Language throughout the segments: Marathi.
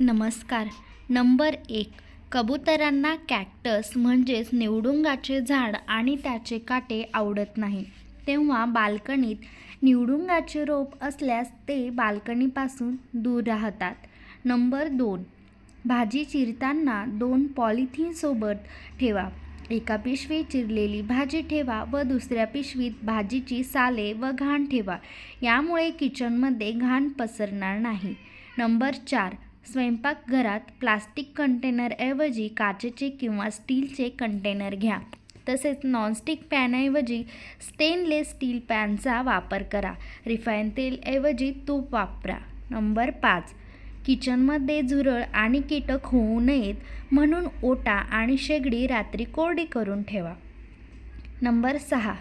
नमस्कार. नंबर एक. कबुतरांना कॅक्टस म्हणजेच निवडुंगाचे झाड आणि त्याचे काटे आवडत नाही. तेव्हा बाल्कनीत निवडुंगाचे रोप असल्यास ते बाल्कनीपासून दूर राहतात. नंबर दोन. भाजी चिरताना दोन पॉलिथिनसोबत ठेवा. एका पिशवीत चिरलेली भाजी ठेवा व दुसऱ्या पिशवीत भाजीची साले व घाण ठेवा. यामुळे किचनमध्ये घाण पसरणार नाही. नंबर चार. स्वयंपाकघरात प्लास्टिक कंटेनरऐवजी काचेचे किंवा स्टीलचे कंटेनर घ्या. तसेच नॉनस्टिक पॅनऐवजी स्टेनलेस स्टील पॅनचा वापर करा. रिफाईन तेलऐवजी तूप वापरा. नंबर पाच. किचनमध्ये झुरळ आणि कीटक होऊ नयेत म्हणून ओटा आणि शेगडी रात्री कोरडी करून ठेवा. नंबर सहा.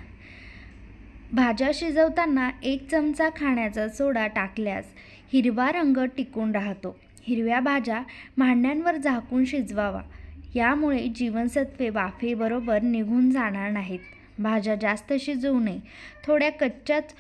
भाज्या शिजवताना एक चमचा खाण्याचा सोडा टाकल्यास हिरवा रंग टिकून राहतो. हिरव्या भाज्या भांड्यांवर झाकून शिजवावा. यामुळे जीवनसत्वे वाफेबरोबर निघून जाणार नाहीत. भाज्या जास्त शिजवू नये. थोड्या कच्च्याच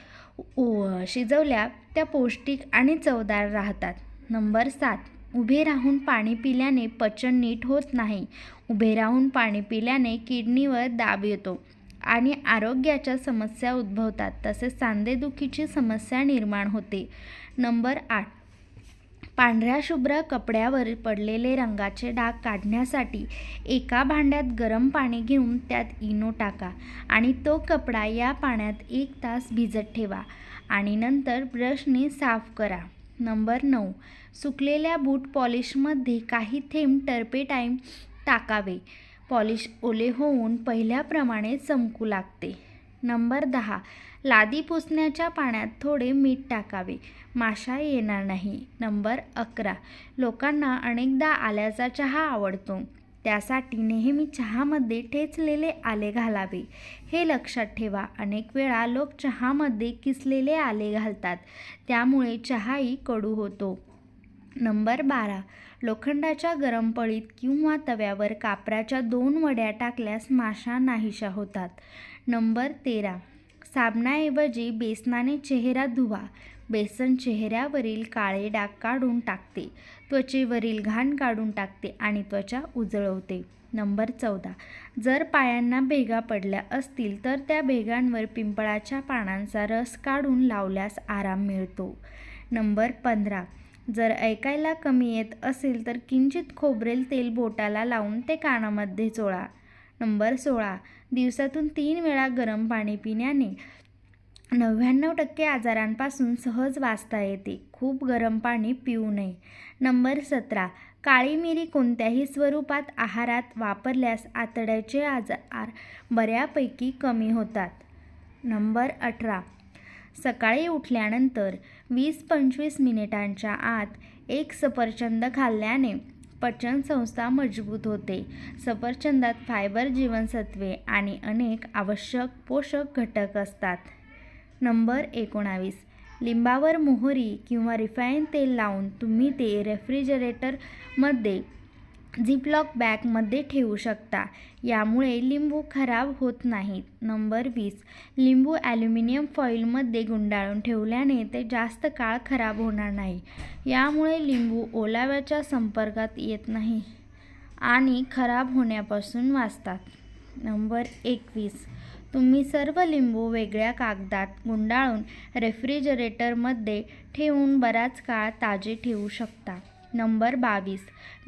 उ- शिजवल्या त्या पौष्टिक आणि चवदार राहतात. नंबर सात. उभे राहून पाणी पिल्याने पचन नीट होत नाही. उभे राहून पाणी पिल्याने किडनीवर दाब येतो आणि आरोग्याच्या समस्या उद्भवतात. तसेच सांधेदुखीची समस्या निर्माण होते. नंबर आठ. पांढऱ्या शुभ्र कपड्यावर पडलेले रंगाचे डाग काढण्यासाठी एका भांड्यात गरम पाणी घेऊन त्यात इनो टाका आणि तो कपडा या पाण्यात एक तास भिजत ठेवा आणि नंतर ब्रशने साफ करा. नंबर नऊ. सुकलेल्या बूट पॉलिशमध्ये काही थेंब टर्पेटाईम टाकावे. पॉलिश ओले होऊन पहिल्याप्रमाणे चमकू लागते. नंबर दहा. लादी पुसण्याच्या पाण्यात थोडे मीठ टाकावे. माशा येणार नाही. नंबर अकरा. लोकांना अनेकदा आल्याचा चहा आवडतो. त्यासाठी नेहमी चहामध्ये ठेचलेले आले घालावे. हे लक्षात ठेवा. अनेक वेळा लोक चहामध्ये किसलेले आले घालतात. त्यामुळे चहाही कडू होतो. नंबर बारा. लोखंडाच्या गरम पळीत किंवा तव्यावर कापराच्या दोन वड्या टाकल्यास माशा नाहीशा होतात. नंबर तेरा. साबणाऐवजी बेसनाने चेहरा धुवा. बेसन चेहऱ्यावरील काळे डाग काढून टाकते. त्वचेवरील घाण काढून टाकते आणि त्वचा उजळवते. नंबर चौदा. जर पायांना भेगा पडल्या असतील तर त्या भेगांवर पिंपळाच्या पानांचा रस काढून लावल्यास आराम मिळतो. नंबर पंधरा. जर ऐकायला कमी येत असेल तर किंचित खोबरेल तेल बोटाला लावून ते कानामध्ये चोळा. नंबर सोळा. दिवसातून तीन वेळा गरम पाणी पिण्याने नव्याण्णव टक्के आजारांपासून सहज वाचता येते. खूप गरम पाणी पिऊ नये. नंबर सतरा. काळी मिरी कोणत्याही स्वरूपात आहारात वापरल्यास आतड्याचे आजार बऱ्यापैकी कमी होतात. नंबर अठरा. सकाळी उठल्यानंतर वीस पंचवीस मिनिटांच्या आत एक सफरचंद खाल्ल्याने पचनसंस्था मजबूत होते. सफरचंदात फायबर जीवनसत्वे आणि अनेक आवश्यक पोषक घटक असतात. नंबर एकोणावीस. लिंबावर मोहरी किंवा रिफाईन तेल लावून तुम्ही ते रेफ्रिजरेटरमध्ये झिपलॉक बॅगमध्ये ठेवू शकता. यामुळे लिंबू खराब होत नाहीत. नंबर वीस. लिंबू ॲल्युमिनियम फॉईलमध्ये गुंडाळून ठेवल्याने ते जास्त काळ खराब होणार नाही. यामुळे लिंबू ओलाव्याच्या संपर्कात येत नाही आणि खराब होण्यापासून वाचतात. नंबर एकवीस. तुम्ही सर्व लिंबू वेगळ्या कागदात गुंडाळून रेफ्रिजरेटरमध्ये ठेवून बराच काळ ताजे ठेवू शकता. नंबर बावीस.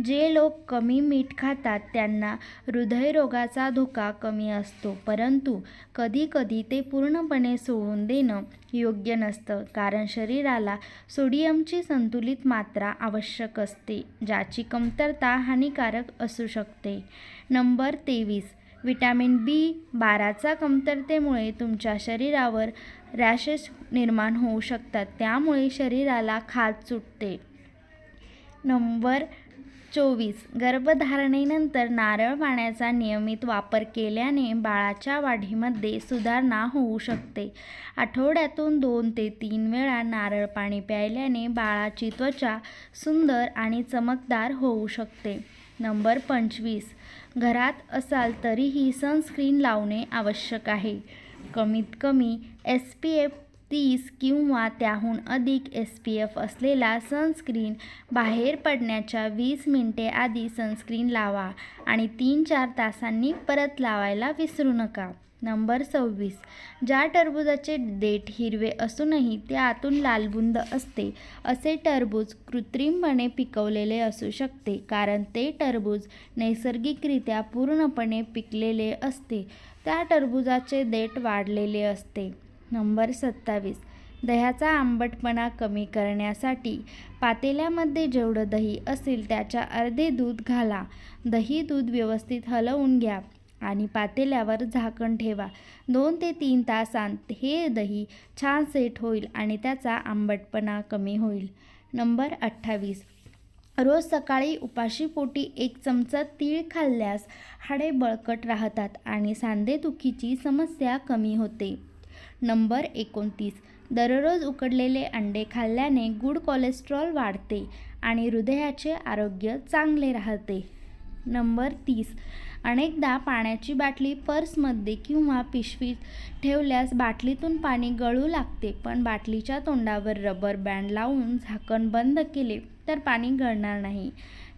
जे लोक कमी मीठ खातात त्यांना हृदयरोगाचा धोका कमी असतो. परंतु कधीकधी ते पूर्णपणे सोडून देणं योग्य नसतं. कारण शरीराला सोडियमची संतुलित मात्रा आवश्यक असते ज्याची कमतरता हानिकारक असू शकते. नंबर तेवीस. विटॅमिन बी बाराचा कमतरतेमुळे तुमच्या शरीरावर रॅशेस निर्माण होऊ शकतात. त्यामुळे शरीराला खाज सुटते. नंबर चोवीस. गर्भधारणेनंतर नारळ पाण्याचा नियमित वापर केल्याने बाळाच्या वाढीमध्ये सुधारणा होऊ शकते. आठवड्यातून दोन ते तीन वेळा नारळ पाणी प्यायल्याने बाळाची त्वचा सुंदर आणि चमकदार होऊ शकते. नंबर पंचवीस. घरात असाल तरीही सनस्क्रीन लावणे आवश्यक आहे. कमीत कमी एस पी एफ तीस किंवा त्याहून अधिक एस पी एफ असलेला सनस्क्रीन बाहेर पडण्याच्या वीस मिनिटे आधी सनस्क्रीन लावा आणि तीन चार तासांनी परत लावायला विसरू नका. नंबर सव्वीस. ज्या टरबूजाचे देठ हिरवे असूनही ते आतून लालबुंद असते असे टरबूज कृत्रिमपणे पिकवलेले असू शकते कारण ते टरबूज नैसर्गिकरित्या पूर्णपणे पिकलेले असते. त्या टरबूजाचे देठ वाढलेले असते. नंबर सत्तावीस. दह्याचा आंबटपणा कमी करण्यासाठी पातेल्यामध्ये जेवढं दही असेल त्याच्या अर्धे दूध घाला. दही दूध व्यवस्थित हलवून घ्या आणि पातेल्यावर झाकण ठेवा. दोन ते तीन तासांत हे दही छान सेट होईल आणि त्याचा आंबटपणा कमी होईल. नंबर अठ्ठावीस. रोज सकाळी उपाशीपोटी एक चमचा तीळ खाल्ल्यास हाडे बळकट राहतात आणि सांधेदुखीची समस्या कमी होते. नंबर एकोणतीस. दररोज उकडलेले अंडे खाल्ल्याने गुड कोलेस्ट्रॉल वाढते आणि हृदयाचे आरोग्य चांगले राहते. नंबर तीस. अनेकदा पाण्याची बाटली पर्समध्ये किंवा पिशवीत ठेवल्यास बाटलीतून पाणी गळू लागते पण बाटलीच्या तोंडावर रबर बँड लावून झाकण बंद केले तर पाणी गळणार नाही.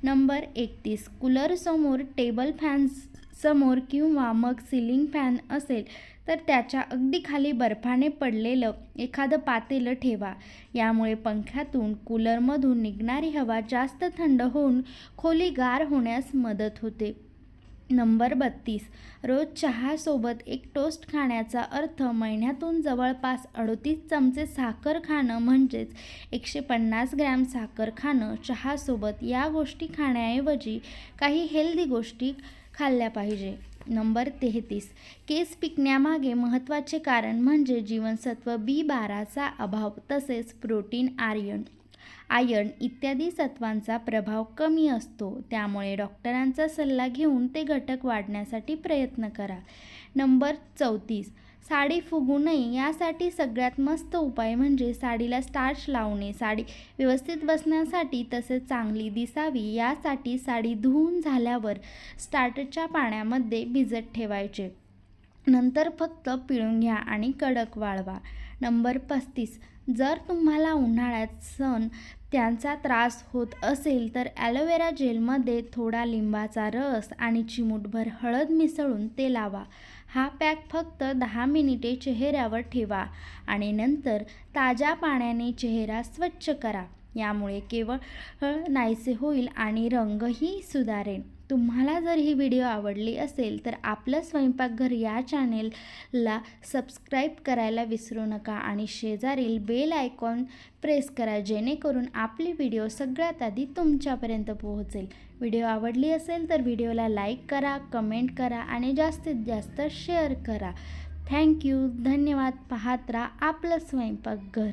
नंबर एकतीस. कूलरसमोर टेबल फॅन्स समोर किंवा मग सिलिंग फॅन असेल तर त्याच्या अगदी खाली बर्फाने पडलेलं एखादं पातेलं ठेवा. यामुळे पंख्यातून कूलरमधून निघणारी हवा जास्त थंड होऊन खोली गार होण्यास मदत होते. नंबर बत्तीस. रोज चहासोबत एक टोस्ट खाण्याचा अर्थ महिन्यातून जवळपास अडतीस चमचे साखर खाणं म्हणजेच एकशे पन्नास ग्रॅम साखर खाणं चहासोबत या गोष्टी खाण्याऐवजी काही हेल्दी गोष्टी खाल्ल्या पाहिजे. नंबर तेहतीस. केस पिकण्यामागे महत्त्वाचे कारण म्हणजे जीवनसत्व बी बाराचा अभाव तसेच प्रोटीन आर्यन आयर्न इत्यादी सत्वांचा प्रभाव कमी असतो. त्यामुळे डॉक्टरांचा सल्ला घेऊन ते घटक वाढण्यासाठी प्रयत्न करा. नंबर चौतीस. साडी फुगू नये यासाठी सगळ्यात मस्त उपाय म्हणजे साडीला स्टार्च लावणे. साडी व्यवस्थित बसण्यासाठी तसेच चांगली दिसावी यासाठी साडी धुवून झाल्यावर स्टार्टच्या पाण्यामध्ये भिजत ठेवायचे. नंतर फक्त पिळून घ्या आणि कडक वाळवा. नंबर पस्तीस. जर तुम्हाला उन्हाळ्यात सण त्यांचा त्रास होत असेल तर ॲलोवेरा जेलमध्ये थोडा लिंबाचा रस आणि चिमूटभर हळद मिसळून ते लावा. हा पॅक फक्त दहा मिनिटे चेहऱ्यावर ठेवा आणि नंतर ताज्या पाण्याने चेहरा स्वच्छ करा. यामुळे केवळ नाहीसे होईल आणि रंगही सुधारेल. तुम्हाला जर ही व्हिडिओ आवडली असेल तर आपलं स्वयंपाकघर या चॅनेलला सबस्क्राईब करायला विसरू नका आणि शेजारील बेल आयकॉन प्रेस करा जेणेकरून आपली व्हिडिओ सगळ्यात आधी तुमच्यापर्यंत पोहोचेल. व्हिडिओ आवडली असेल तर व्हिडिओला लाईक करा कमेंट करा आणि जास्तीत जास्त शेअर करा. थँक्यू धन्यवाद. पाहत राहा आपलं स्वयंपाकघर.